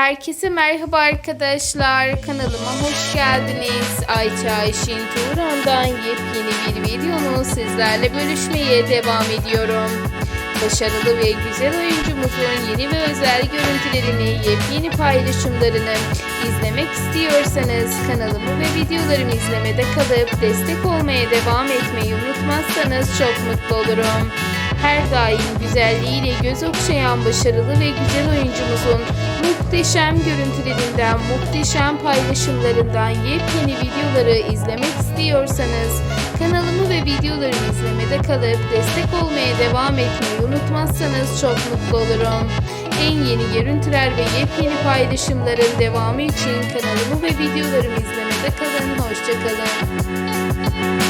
Herkese merhaba arkadaşlar. Kanalıma hoş geldiniz. Ayça Ayşin Turan'dan yepyeni bir videonu sizlerle bölüşmeye devam ediyorum. Başarılı ve güzel oyuncumuzun yeni ve özel görüntülerini, yepyeni paylaşımlarını izlemek istiyorsanız kanalımı ve videolarımı izlemede kalıp destek olmaya devam etmeyi unutmazsanız çok mutlu olurum. Her daim güzelliğiyle göz okşayan başarılı ve güzel oyuncumuzun muhteşem görüntülerinden, muhteşem paylaşımlarından yepyeni videoları izlemek istiyorsanız kanalımı ve videolarımı izlemede kalıp destek olmaya devam etmeyi unutmazsanız çok mutlu olurum. En yeni görüntüler ve yepyeni paylaşımların devamı için kanalımı ve videolarımı izlemede kalın. Hoşçakalın.